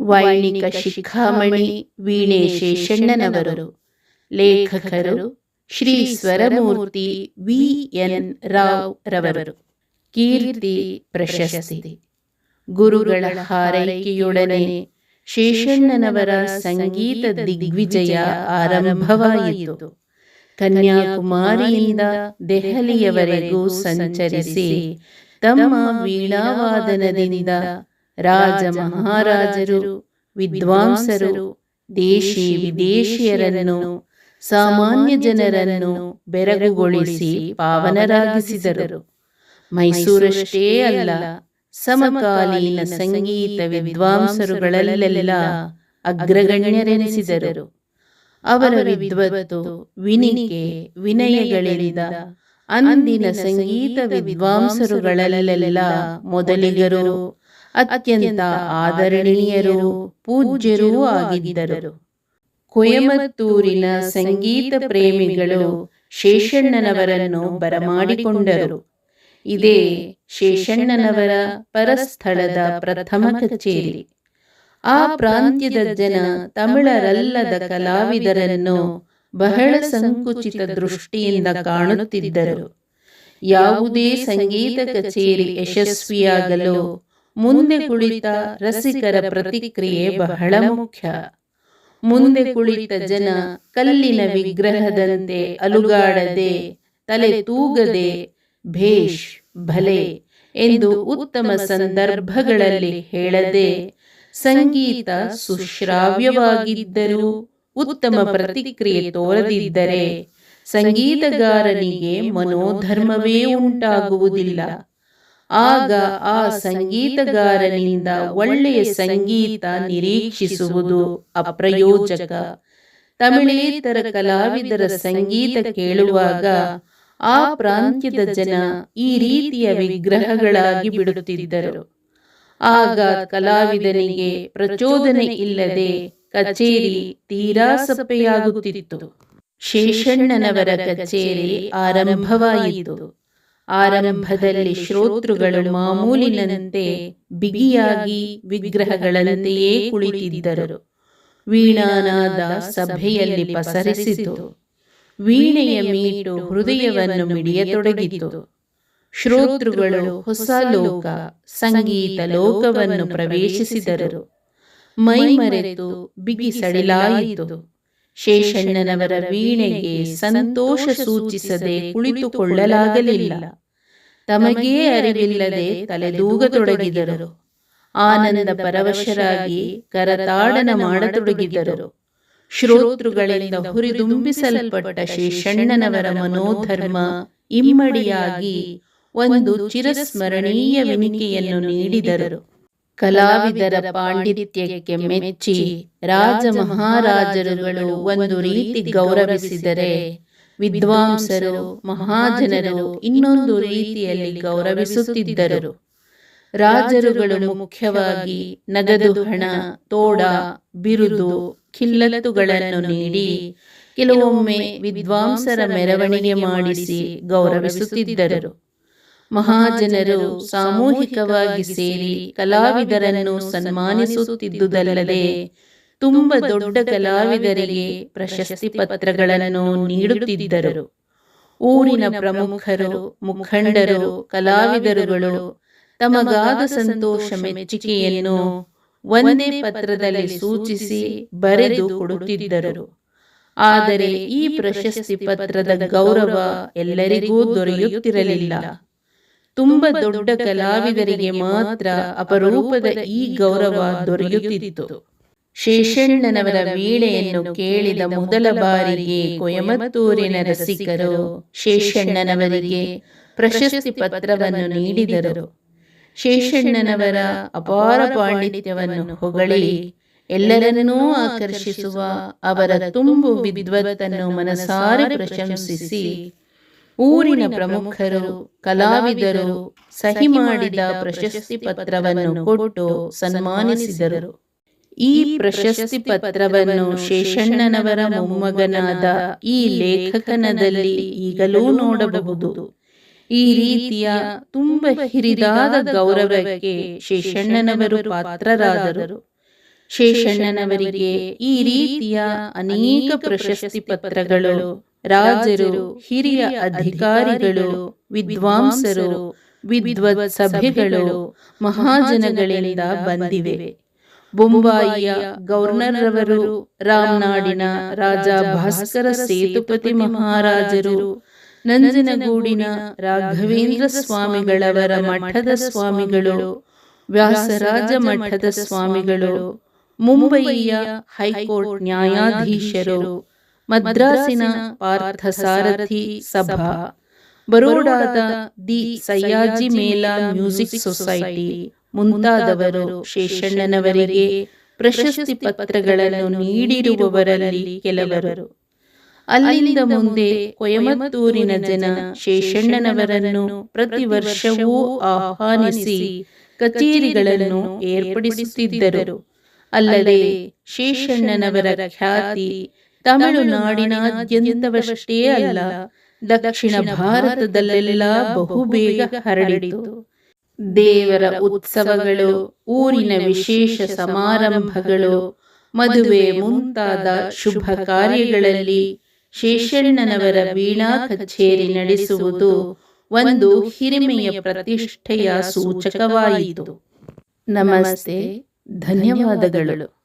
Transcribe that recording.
ವೈಣಿಕ ಶಿಖಾಮಣಿ ವೀಣೆ ಶೇಷಣ್ಣನವರು ಲೇಖಕರು ಶ್ರೀ ಸ್ವರಮೂರ್ತಿ ವಿ ಎನ್ ರಾವ್ ರವರು. ಕೀರ್ತಿ ಪ್ರಶಸ್ತಿ. ಗುರುಗಳ ಹಾರೈಕೆಯೊಡನೆ ಶೇಷಣ್ಣನವರ ಸಂಗೀತ ದಿಗ್ವಿಜಯ ಆರಂಭವಾಯಿತು. ಕನ್ಯಾಕುಮಾರಿಯಿಂದ ದೆಹಲಿಯವರೆಗೂ ಸಂಚರಿಸಿ ತಮ್ಮ ವೀಣಾವಾದನದಿಂದ ರಾಜ ಮಹಾರಾಜರು ವಿದ್ವಾಂಸರು, ದೇಶಿ ವಿದೇಶಿಯರನ್ನು, ಸಾಮಾನ್ಯ ಜನರನ್ನು ಬೆರಗುಗೊಳಿಸಿ ಪಾವನರಾಗಿಸಿದರು. ಮೈಸೂರಷ್ಟೇ ಅಲ್ಲ, ಸಮಕಾಲೀನ ಸಂಗೀತ ವಿದ್ವಾಂಸರುಗಳಲ್ಲೆಲ್ಲ ಅಗ್ರಗಣ್ಯರೆನಿಸಿದರು. ಅವರ ವಿದ್ವತ್ತು ವಿನಿಕೆ ವಿನಯಗಳಿಳಿದ ಅಂದಿನ ಸಂಗೀತ ವಿದ್ವಾಂಸರುಗಳಲ್ಲೆಲ್ಲ ಮೊದಲಿಗರು ಅತ್ಯಂತ ಆದರಣೀಯರು ಪೂಜ್ಯರೂ ಆಗಿದ್ದರು. ಕೊಯಮತ್ತೂರಿನ ಸಂಗೀತ ಪ್ರೇಮಿಗಳು ಶೇಷಣ್ಣನವರನ್ನು ಬರಮಾಡಿಕೊಂಡರು. ಇದೇ ಶೇಷಣ್ಣನವರ ಪರಸ್ಥಳದ ಪ್ರಥಮ ಕಚೇರಿ. ಆ ಪ್ರಾಂತ್ಯದ ಜನ ತಮಿಳರಲ್ಲದ ಕಲಾವಿದರನ್ನು ಬಹಳ ಸಂಕುಚಿತ ದೃಷ್ಟಿಯಿಂದ ಕಾಣುತ್ತಿದ್ದರು. ಯಾವುದೇ ಸಂಗೀತ ಕಚೇರಿ ಯಶಸ್ವಿಯಾಗಲು ಮುಂದೆ ಕುಳಿತ ರಸಿಕರ ಪ್ರತಿಕ್ರಿಯೆ ಬಹಳ ಮುಖ್ಯ. ಮುಂದೆ ಕುಳಿತ ಜನ ಕಲ್ಲಿನ ವಿಗ್ರಹದಂತೆ ಅಲುಗಾಡದೆ ತಲೆ ತೂಗದೆ ಭೇಷ್ ಭಲೆ ಎಂದು ಉತ್ತಮ ಸಂದರ್ಭಗಳಲ್ಲಿ ಹೇಳದೆ ಸಂಗೀತ ಸುಶ್ರಾವ್ಯವಾಗಿದ್ದರೂ ಉತ್ತಮ ಪ್ರತಿಕ್ರಿಯೆ ತೋರದಿದ್ದರೆ ಸಂಗೀತಗಾರನಿಗೆ ಮನೋಧರ್ಮವೇ ಉಂಟಾಗುವುದಿಲ್ಲ. ಆಗ ಆ ಸಂಗೀತಗಾರನಿಂದ ಒಳ್ಳೆಯ ಸಂಗೀತ ನಿರೀಕ್ಷಿಸುವುದು ಅಪ್ರಯೋಜಕ. ತಮಿಳೇತರ ಕಲಾವಿದರ ಸಂಗೀತ ಕೇಳುವಾಗ ಆ ಪ್ರಾಂತ್ಯದ ಜನ ಈ ರೀತಿಯ ವಿಗ್ರಹಗಳಾಗಿ ಬಿಡುತ್ತಿದ್ದರು. ಆಗ ಕಲಾವಿದನಿಗೆ ಪ್ರಚೋದನೆ ಇಲ್ಲದೆ ಕಚೇರಿ ತೀರಾ ಸಪ್ಪೆಯಾಗುತ್ತಿತ್ತು. ಶೇಷಣ್ಣನವರ ಕಚೇರಿ ಆರಂಭವಾಯಿತು. ಆರಂಭದಲ್ಲಿ ಶ್ರೋತೃಗಳು ಮಾಮೂಲಿನಂತೆ ಬಿಗಿಯಾಗಿ ವಿಗ್ರಹಗಳಂತೆಯೇ ಕುಳಿತಿದ್ದರು. ವೀಣಾನಾದ ಸಭೆಯಲ್ಲಿ ಪಸರಿಸಿತು. ವೀಣೆಯ ಮೀಟು ಹೃದಯವನ್ನು ಮಿಡಿಯತೊಡಗಿತು. ಶ್ರೋತೃಗಳು ಹೊಸ ಲೋಕ, ಸಂಗೀತ ಲೋಕವನ್ನು ಪ್ರವೇಶಿಸಿದರು. ಮೈಮರೆತು ಬಿಗಿ ಸಡಿಲಾಯಿತು ಶೇಷಣ್ಣನವರ ವೀಣೆಗೆ ಸಂತೋಷ ಸೂಚಿಸದೆ ಕುಳಿತುಕೊಳ್ಳಲಾಗಲಿಲ್ಲ. ತಮಗೇ ಅರಿವಿಲ್ಲದೆ ತಲೆದೂಗತೊಡಗಿದರು. ಆನಂದ ಪರವಶರಾಗಿ ಕರತಾಡನ ಮಾಡತೊಡಗಿದರು. ಶ್ರೋತೃಗಳಿಂದ ಹುರಿದುಂಬಿಸಲ್ಪಟ್ಟ ಶೇಷಣ್ಣನವರ ಮನೋಧರ್ಮ ಇಮ್ಮಡಿಯಾಗಿ ಒಂದು ಚಿರಸ್ಮರಣೀಯ ವಿನಿಕೆಯನ್ನು ನೀಡಿದರು. ಕಲಾವಿದರ ಪಾಂಡಿತ್ಯಕ್ಕೆ ಮೆಚ್ಚಿ ರಾಜ ಮಹಾರಾಜರುಗಳು ಒಂದು ರೀತಿ ಗೌರವಿಸಿದರೆ, ವಿದ್ವಾಂಸರು, ಮಹಾಜನರು ಇನ್ನೊಂದು ರೀತಿಯಲ್ಲಿ ಗೌರವಿಸುತ್ತಿದ್ದರು. ರಾಜರುಗಳು ಮುಖ್ಯವಾಗಿ ನಗದು ಹಣ, ತೋಡ, ಬಿರುದು, ಖಿಲ್ಲತ್ತುಗಳನ್ನು ನೀಡಿ ಕೆಲವೊಮ್ಮೆ ವಿದ್ವಾಂಸರ ಮೆರವಣಿಗೆ ಮಾಡಿಸಿ ಗೌರವಿಸುತ್ತಿದ್ದರು. ಮಹಾಜನರು ಸಾಮೂಹಿಕವಾಗಿ ಸೇರಿ ಕಲಾವಿದರನ್ನು ಸನ್ಮಾನಿಸುತ್ತಿದ್ದುದಲ್ಲದೆ ತುಂಬ ದೊಡ್ಡ ಕಲಾವಿದರಿಗೆ ಪ್ರಶಸ್ತಿ ಪತ್ರಗಳನ್ನು ನೀಡುತ್ತಿದ್ದರು. ಊರಿನ ಪ್ರಮುಖರು, ಮುಖಂಡರು, ಕಲಾವಿದರುಗಳು ತಮಗಾದ ಸಂತೋಷ ಮೆಚ್ಚುಗೆಯನ್ನು ಒಂದೇ ಪತ್ರದಲ್ಲಿ ಸೂಚಿಸಿ ಬರೆದು ಕೊಡುತ್ತಿದ್ದರು. ಆದರೆ ಈ ಪ್ರಶಸ್ತಿ ಪತ್ರದ ಗೌರವ ಎಲ್ಲರಿಗೂ ದೊರೆಯುತ್ತಿರಲಿಲ್ಲ. ತುಂಬ ದೊಡ್ಡ ಕಲಾವಿದರಿಗೆ ಮಾತ್ರ ಅಪರೂಪದ ಈ ಗೌರವ ದೊರೆಯುತ್ತಿತ್ತು. ಶೇಷಣ್ಣನವರ ವೀಳೆಯನ್ನು ಕೇಳಿದ ಮೊದಲ ಬಾರಿಗೆ ಕೊಯಮತ್ತೂರಿನ ರಸಿಕರು ಶೇಷಣ್ಣನವರಿಗೆ ಪ್ರಶಸ್ತಿ ಪತ್ರವನ್ನು ನೀಡಿದರು. ಶೇಷಣ್ಣನವರ ಅಪಾರ ಪಾಂಡಿತ್ಯವನ್ನು ಹೊಗಳಿ ಎಲ್ಲರನ್ನೂ ಆಕರ್ಷಿಸುವ ಅವರ ತುಂಬು ವಿದ್ವತ್ತನ್ನು ಮನಸಾರೆ ಪ್ರಶಂಸಿಸಿ ಊರಿನ ಪ್ರಮುಖರು ಕಲಾವಿದರು ಸಹಿ ಮಾಡಿದ ಪ್ರಶಸ್ತಿ ಪತ್ರವನ್ನು ಕೊಟ್ಟು ಸನ್ಮಾನಿಸಿದರು. ಈ ಪ್ರಶಸ್ತಿ ಪತ್ರವನ್ನು ಶೇಷಣ್ಣನವರ ಮೊಮ್ಮಗನಾದ ಈ ಲೇಖಕನದಲ್ಲಿ ಈಗಲೂ ನೋಡಬಹುದು. ಈ ರೀತಿಯ ತುಂಬ ಹಿರಿದಾದ ಗೌರವಕ್ಕೆ ಶೇಷಣ್ಣನವರು ಪಾತ್ರರಾದರು. ಶೇಷಣ್ಣನವರಿಗೆ ಈ ರೀತಿಯ ಅನೇಕ ಪ್ರಶಸ್ತಿ ಪತ್ರಗಳು ರಾಜರು ಹಿರಿಯ ಅಧಿಕಾರಿಗಳು ವಿದ್ವಾಂಸರು ವಿದ್ವತ್ ಸಭೆಗಳು ಮಹಾಜನಗಳಿಂದ ಬಂದಿವೆ. ಬೊಂಬಾಯಿಯ ಗವರ್ನರ್ ರವರು ರಾಮನಾಡಿನ ರಾಜ ಭಾಸ್ಕರ ಸೇತುಪತಿ ಮಹಾರಾಜರು ನಂಜನಗೂಡಿನ ರಾಘವೇಂದ್ರ ಸ್ವಾಮಿಗಳವರ ಮಠದ ಸ್ವಾಮಿಗಳು ವ್ಯಾಸರಾಜ ಮಠದ ಸ್ವಾಮಿಗಳು ಮುಂಬಯಿಯ ಹೈಕೋರ್ಟ್ ನ್ಯಾಯಾಧೀಶರು ಮದ್ರಾಸಿನ ಪಾರ್ಥಸಾರಥಿ ಸಭಾ. ಬರೋಡಾದ the Sayaji Mela music society. ಮುಂತಾದವರು ಶೇಷಣ್ಣನವರಿಗೆ ಪ್ರಶಸ್ತಿ ಪತ್ರಗಳನ್ನು ನೀಡಿರುವವರಲ್ಲಿ ಕೆಲವರು. ಅಲ್ಲಿಂದ ಮುಂದೆ ಕೊಯಮತ್ತೂರಿನ ಜನ ಶೇಷಣ್ಣನವರನ್ನು ಪ್ರತಿ ವರ್ಷವೂ ಆಹ್ವಾನಿಸಿ ಕಚೇರಿಗಳನ್ನು ಏರ್ಪಡಿಸುತ್ತಿದ್ದರು. ಅಲ್ಲದೆ ಶೇಷಣ್ಣನವರ ಖ್ಯಾತಿ ತಮಿಳುನಾಡಿನಾದ್ಯಂತವಷ್ಟೇ ಅಲ್ಲ ದಕ್ಷಿಣ ಭಾರತದಲ್ಲೆಲ್ಲ ಬಹುಬೇಗ ಹರಡಿತು. ದೇವರ ಉತ್ಸವಗಳು ಊರಿನ ವಿಶೇಷ ಸಮಾರಂಭಗಳು ಮದುವೆ ಮುಂತಾದ ಶುಭ ಕಾರ್ಯಗಳಲ್ಲಿ ಶೇಷಣ್ಣನವರ ವೀಣಾ ಕಚೇರಿ ನಡೆಸುವುದು ಒಂದು ಹಿರಿಮೆಯ ಪ್ರತಿಷ್ಠೆಯ ಸೂಚಕವಾಯಿತು. ನಮಸ್ತೆ. ಧನ್ಯವಾದಗಳು.